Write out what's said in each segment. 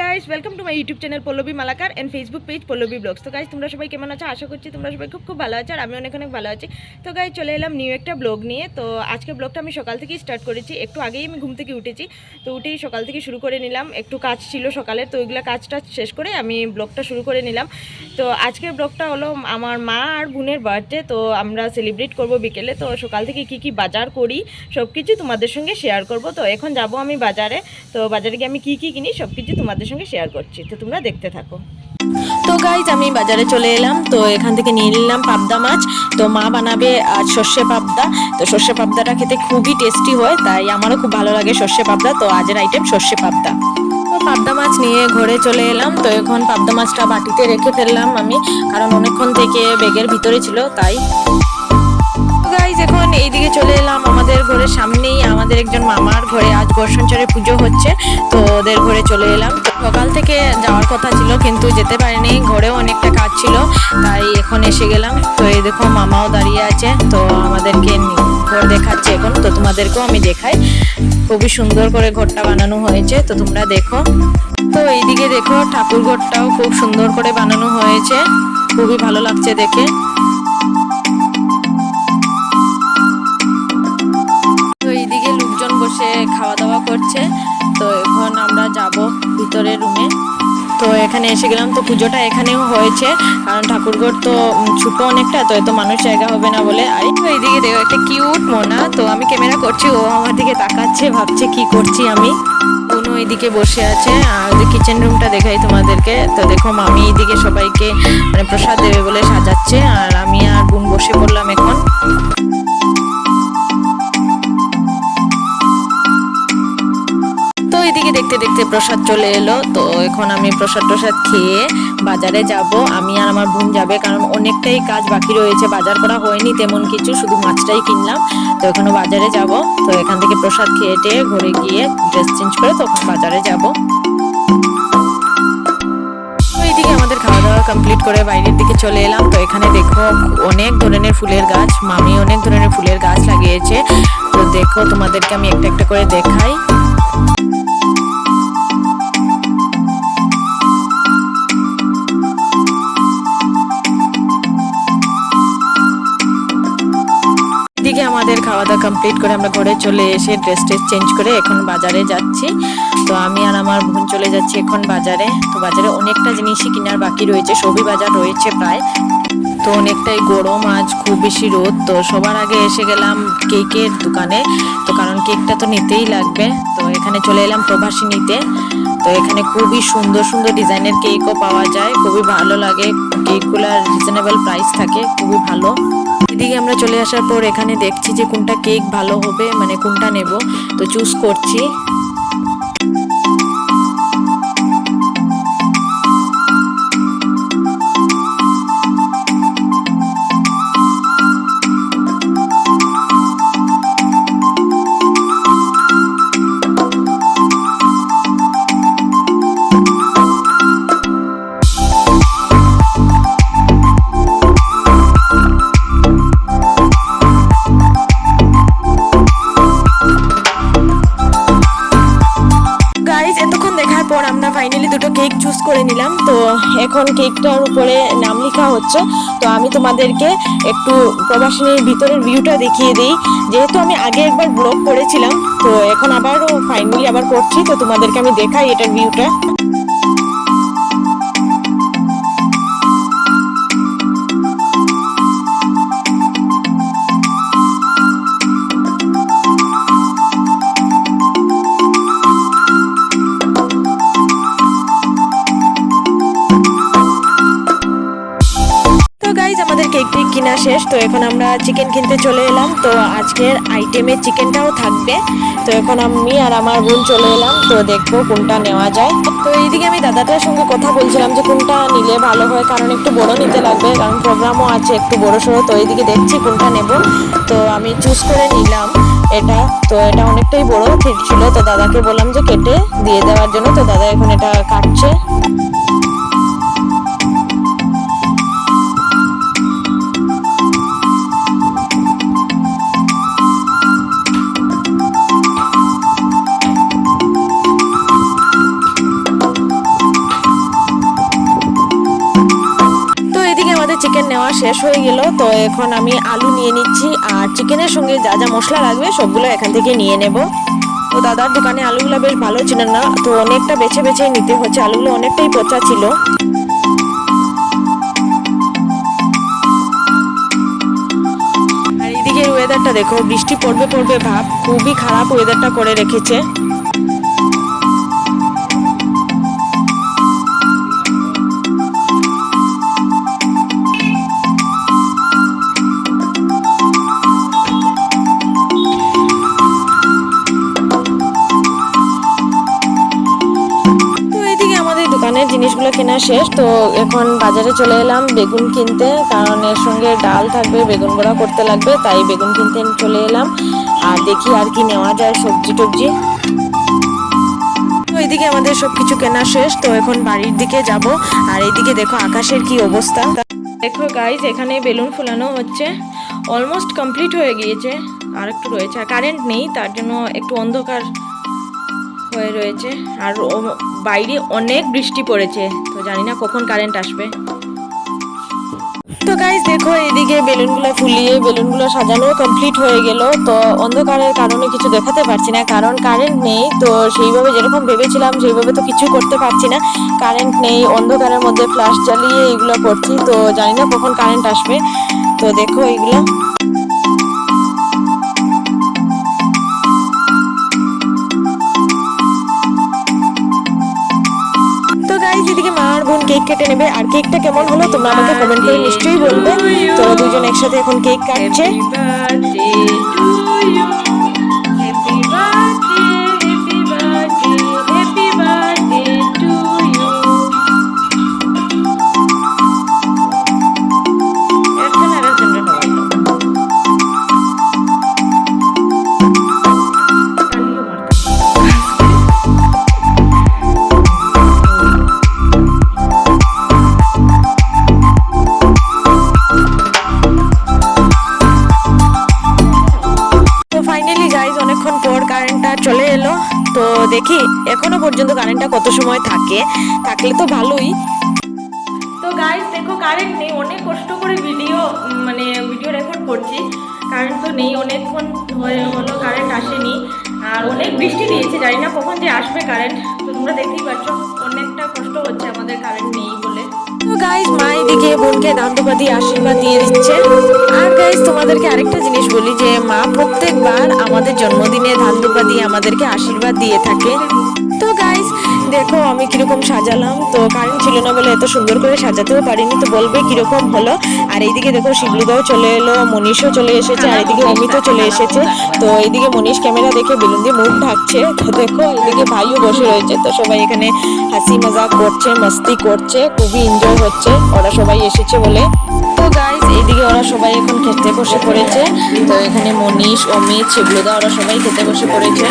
Guys welcome to my YouTube channel Pallavi Malakar and Facebook page Pallavi vlogs তো guys তোমরা সবাই কেমন আছো? আশা করছি তোমরা সবাই খুব খুব ভালো আছো, আর আমি অনেক অনেক ভালো আছি। তো গাইস চলে এলাম নিউ একটা ব্লগ নিয়ে। তো আজকে ব্লগটা আমি সকাল থেকেই স্টার্ট করেছি। একটু আগেই আমি ঘুম থেকে উঠেছি। তো উঠেই সকাল থেকে শুরু করে নিলাম। একটু কাজ ছিল সকালে, তো ওইগুলো কাজটা শেষ করে আমি ব্লগটা শুরু করে নিলাম। তো আজকের ব্লগটা হলো আমার মা আর বোনের বার্থডে তো আমরা সেলিব্রেট করব বিকেলে। তো সকাল থেকে কি কি বাজার করি সব কিছু তোমাদের সঙ্গে শেয়ার করব। তো এখন যাব আমি বাজারে। তো বাজারে গিয়ে আমি কি কি কিনি সব কিছু তোমাদের সঙ্গে শেয়ার করছি, তো তোমরা দেখতে থাকো। তো গাইজ আমি বাজারে চলে এলাম, তো এখান থেকে নিয়ে নিলাম পাবদা মাছ। তো মা বানাবে আজ সর্ষে পাবদা। তো সর্ষে পাবদাটা খেতে খুবই টেস্টি হয়, তাই আমারও খুব ভালো লাগে সর্ষে পাবদা, তো আজের আইটেম সর্ষে পাবদা। তো পাবদা মাছ নিয়ে ঘরে চলে এলাম, তো এখন পাবদা মাছটা বাটিতে রেখে ফেললাম আমি, কারণ অনেকক্ষণ থেকে ব্যাগের ভিতরে ছিল, তাই গাইজ এখন এইদিকে চলে এলাম আমাদের ঘরের সামনেই। আমাদের একজন মামার ঘরে আজ বর্ষণচরে পুজো হচ্ছে, তো ওদের ঘরে চলে এলাম। সকাল থেকে যাওয়ার কথা ছিল, কিন্তু যেতে পারিনি। ঘরেও অনেকটা কাজ ছিল, তাই এখন এসে গেলাম। তো এই দেখো, মামাও দাঁড়িয়ে আছে, তো আমাদেরকে ঘর দেখাচ্ছে এখন। তো তোমাদেরকেও আমি দেখাই। খুবই সুন্দর করে ঘরটা বানানো হয়েছে, তো তোমরা দেখো। তো এইদিকে দেখো, ঠাকুর ঘরটাও খুব সুন্দর করে বানানো হয়েছে। খুবই ভালো লাগছে দেখে। করছে তো এখন আমরা যাব ভিতরে রুমে। তো এখানে এসে গেলাম। তো পুজোটা এখানেও হয়েছে। কারণ ঠাকুরঘর তো ছোট অনেকটা, তো এত মানুষ জায়গা হবে না বলে। আর এইদিকে দেখো, একটা কিউট মোনা। তো আমি ক্যামেরা করছি, ও আমার দিকে তাকাচ্ছে, ভাবছে কি করছি আমি। বোনও এইদিকে বসে আছে। আর কিচেন রুমটা দেখাই তোমাদেরকে। তো দেখো, মামি এইদিকে সবাইকে মানে প্রসাদ দেবে বলে সাজাচ্ছে। আর আমি আর বোন বসে পড়লাম এখন। দেখতে দেখতে প্রসাদ চলে এলো। তো এখন আমি প্রসাদ প্রসাদ খেয়ে বাজারে যাব। আমি আর আমার বোন যাবে, কারণ অনেকটাই কাজ বাকি রয়েছে। বাজার করা হয়নি তেমন কিছু, শুধু মাছটাই কিনলাম। তো এখনও বাজারে যাব। তো এখান থেকে প্রসাদ খেয়ে টেয়ে ঘরে গিয়ে ড্রেস চেঞ্জ করে তখন বাজারে যাব। আমাদের খাওয়া দাওয়া কমপ্লিট করে বাইরের দিকে চলে এলাম। তো এখানে দেখো অনেক ধরনের ফুলের গাছ। মামি অনেক ধরনের ফুলের গাছ লাগিয়েছে। তো দেখো তোমাদেরকে আমি একটা একটা করে দেখাই। কমপ্লিট করে আমরা ঘরে চলে এসে ড্রেস ট্রেস চেঞ্জ করে এখন বাজারে যাচ্ছি। তো আমি আর আমার বোন চলে যাচ্ছি এখন বাজারে। তো বাজারে অনেকটা জিনিসই কেনার বাকি রয়েছে, সবই বাজার রয়েছে প্রায়। তো অনেকটাই গরম, আজ খুব বেশি রোদ। তো সবার আগে এসে গেলাম কেকের দোকানে। তো কারণ কেকটা তো নিতেই লাগবে। তো এখানে চলে এলাম প্রবাসী নিতে তো এখানে খুবই সুন্দর সুন্দর ডিজাইনের কেকও পাওয়া যায়। খুবই ভালো লাগে। কেকগুলার রিজনেবল প্রাইস থাকে, খুবই ভালো। এদিকে আমরা চলে আসার পর এখানে দেখছি যে কোনটা কেক ভালো হবে মানে কোনটা নেব। তো চুজ করছি। এখন কেকটার উপরে নাম লেখা হচ্ছে। তো আমি তোমাদেরকে একটু প্রবাসনের ভিতরের ভিউটা দেখিয়ে দিই। যেহেতু আমি আগে একবার ব্লগ করেছিলাম, তো এখন আবারও ফাইনালি আবার করছি। তো তোমাদেরকে আমি দেখাই এটার ভিউটা কিনা শেষ, তো এখন আমরা চিকেন কিনতে চলে এলাম। তো আজকের আইটেমে চিকেনটাও থাকবে। তো এখন আমি আর আমার বোন চলে এলাম, তো দেখব কোনটা নেওয়া যায়। তো এইদিকে আমি দাদাটার সঙ্গে কথা বলছিলাম যে কোনটা নিলে ভালো হয়, কারণ একটু বড় নিতে লাগবে, কারণ প্রোগ্রামও আছে একটু বড় সড়ো, তো এইদিকে দেখছি কোনটা নেব। তো আমি চুজ করে নিলাম এটা। তো এটা অনেকটাই বড়, ঠিক ছিল। তো দাদাকে বললাম যে কেটে দিয়ে দেওয়ার জন্য। তো দাদা এখন এটা কাটছে। নেওয়া শেষ হয়ে গেল, তো এখন আমি আলু নিয়ে নিচ্ছি আর চিকেনের সঙ্গে যা যা মশলা লাগবে সবগুলো এখান থেকে নিয়ে নেব। তো দাদার দোকানে আলুগুলো বেশ ভালো ছিল না, তো অনেকটা বেছে বেছে নিতে হচ্ছে, আলুগুলো অনেকটাই পচা ছিল। আর এইদিকে ওয়েদারটা দেখো, বৃষ্টি পড়বে পড়বে ভাব, খুবই খারাপ ওয়েদারটা করে রেখেছে। জিনিসগুলো কেনা শেষ, তো এখন বাজারে চলে এলাম বেগুন কিনতে। কারণ এর সঙ্গে ডাল থাকবে, বেগুন বড়া করতে লাগবে, তাই বেগুন কিনতে চলে এলাম। আর দেখি আর কি নেওয়া যায় সবজি টবজি। তো এইদিকে আমাদের সবকিছু কেনা শেষ, তো এখন বাড়ির দিকে যাব। আর এইদিকে দেখো আকাশের কি অবস্থা। দেখো গাইজ এখানে বেলুন ফুলানো হচ্ছে। অলমোস্ট কমপ্লিট হয়ে গিয়েছে। আর একটু রয়েছে, আর কারেন্ট নেই, তার জন্য একটু অন্ধকার হয়ে রয়েছে। আর বাইরে অনেক বৃষ্টি পড়েছে। তো জানি না কখন কারেন্ট আসবে। তো গাইজ দেখো এদিকে বেলুনগুলো ফুলিয়ে বেলুনগুলো সাজানো কমপ্লিট হয়ে গেল। তো অন্ধকারের কারণে কিছু দেখাতে পারছি না, কারণ কারেন্ট নেই। তো সেইভাবে যেরকম ভেবেছিলাম, সেইভাবে তো কিছু করতে পারছি না। কারেন্ট নেই, অন্ধকারের মধ্যে ফ্ল্যাশ জ্বালিয়ে এইগুলো করছি। তো জানি না কখন কারেন্ট আসবে। তো দেখো এগুলো কেক কেটে নেবে। আর কেকটা কেমন হলো তোমরা আমাকে কমেন্ট করে নিশ্চয়ই বলবে। তো দুজন একসাথে এখন কেক কাটছে। কারেন্টটা চলে এলো। তো দেখি, এখনও পর্যন্ত কারেন্টটা কত সময় থাকে? থাকলে তো ভালোই। তো গাইস দেখো কারেন্ট নেই, অনেক কষ্ট করে ভিডিও মানে ভিডিও রেকর্ড করছি। কারেন্ট তো নেই, অনেকক্ষণ হয়ে হলো কারেন্ট আসেনি। আর অনেক বৃষ্টি দিয়েছে, জানি না কখন যে আসবে কারেন্ট বোনকে দাম্পতি আশীর্বাদ দিয়ে দিচ্ছে। আর গাইজ তোমাদেরকে আরেকটা জিনিস বলি যে, মা প্রত্যেকবার আমাদের জন্মদিনে ধান আমাদেরকে আশীর্বাদ দিয়ে থাকে। দেখো, আমি কীরকম সাজালাম। তো কারেন্ট ছিল না বলে এত সুন্দর করে সাজাতেও পারিনি, তো বলবে কীরকম হলো। আর এইদিকে দেখো, শিবলুদাও চলে এলো, মনীষও চলে এসেছে, আর এদিকে অমিতও চলে এসেছে। তো এইদিকে মনীষ ক্যামেরা দেখে বেলুন দিয়ে মুখ ঢাকছে। তো দেখো এদিকে ভাইও বসে রয়েছে। তো সবাই এখানে হাসি মজাক করছে, মস্তি করছে, খুবই এনজয় হচ্ছে। ওরা সবাই এসেছে বলে। তো গাইজ এইদিকে ওরা সবাই এখন খেতে বসে পড়েছে। তো এখানে মনীষ, অমিত, শিবলুদা, ওরা সবাই খেতে বসে পড়েছে।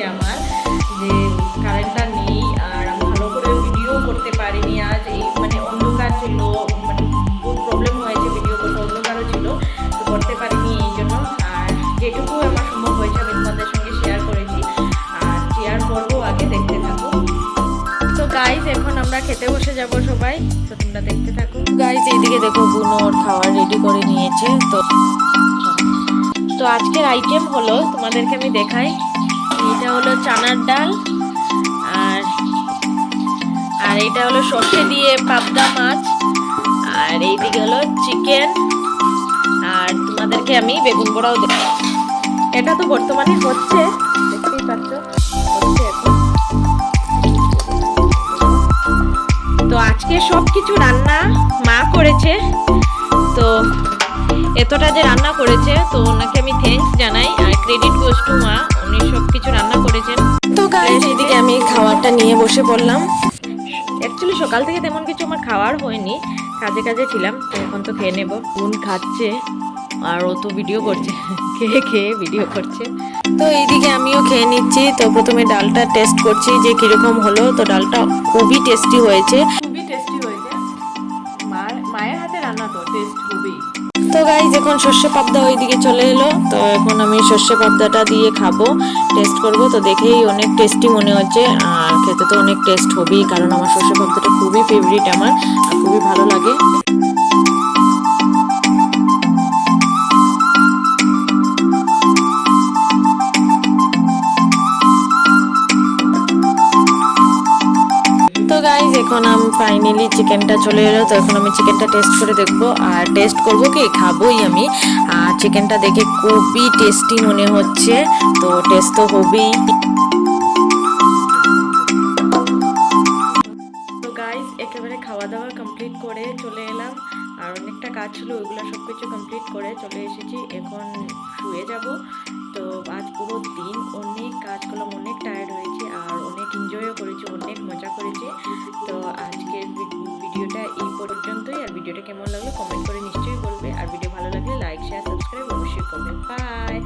লাগছে আমার, যে কারেন্টটা নেই আর আমি ভালো করে ভিডিও করতে পারিনি আজ। এই মানে অন্ধকার ছিল মানে খুব প্রবলেম হয়েছে ভিডিও করতে, অন্ধকারও ছিল, তো করতে পারিনি এই জন্য। আর যেটুকু আমার সম্ভব হয়েছে, আমি তোমাদের সঙ্গে শেয়ার করেছি। আর শেয়ার করব আগে, দেখতে থাকো। তো গাইজ এখন আমরা খেতে বসে যাব সবাই। তো তোমরা দেখতে থাকো। গাইজ এইদিকে দেখো, বুনো ওর খাবার রেডি করে নিয়েছে। তো তো আজকের আইটেম হলো, তোমাদেরকে আমি দেখাই। এটা হলো চানার ডাল। আর আর এটা হলো সর্ষে দিয়ে পাবদা মাছ। আর এইদিকে হলো চিকেন। আর তোমাদেরকে আমি বেগুন বড়াও দেব। এটা তো বর্তমানে হচ্ছে। দেখতেই পাচ্ছ তো আজকে সব কিছু রান্না মা করেছে। তো এতটা যে রান্না করেছে, তো ওনাকে আমি থ্যাঙ্কস জানাই। আর ক্রেডিট গোস মা। উনি সব কিছু রান্না করেছেন। তো গাইজ এদিকে আমি খাবারটা নিয়ে বসে পড়লাম অ্যাকচুয়ালি সকাল থেকে তেমন কিছু আমার খাওয়ার হয়নি। কাজে কাজে ছিলাম তো এখন তো খেয়ে নেব। বোন খাচ্ছে আর ও তো ভিডিও করছে। খেয়ে খেয়ে ভিডিও করছে। তো এইদিকে আমিও খেয়ে নিচ্ছি। তো প্রথমে ডালটা টেস্ট করছি যে কীরকম হলো। তো ডালটা খুবই টেস্টি হয়েছে। তো গাই যখন সর্ষে পাবদা ওইদিকে চলে এলো। তো এখন আমি সর্ষে পাবদাটা দিয়ে খাব টেস্ট করব। তো দেখেই অনেক টেস্টি মনে হচ্ছে, আর খেতে তো অনেক টেস্ট হবেই, কারণ আমার সর্ষে পাবদাটা খুবই ফেভারিট আমার, আর খুবই ভালো লাগে। এখন আমি ফাইনালি চিকেনটা চলে এলো, তো এখন আমি চিকেনটা টেস্ট করে দেখব। আর টেস্ট করব কি? খাবোই আমি। আর চিকেনটা দেখে খুবই টেস্টি মনে হচ্ছে। তো টেস্ট তো হবেই। একেবারে খাওয়া দাওয়া কমপ্লিট করে চলে এলাম। আর অনেকটা কাজ ছিল, ওইগুলো সব কিছু কমপ্লিট করে চলে এসেছি। এখন শুয়ে যাব। তো আজ পুরো দিন অনেক কাজ করলাম, অনেক টায়ার্ড হয়েছে, আর অনেক এনজয়ও করেছি, অনেক করেছি। তো আজকের ভিডিওটা এই পর্যন্তই। আর ভিডিওটা কেমন লাগল কমেন্ট করে নিশ্চয়ই বলবে। আর ভিডিও ভালো লাগলে লাইক শেয়ার সাবস্ক্রাইব অবশ্যই করবে। বাই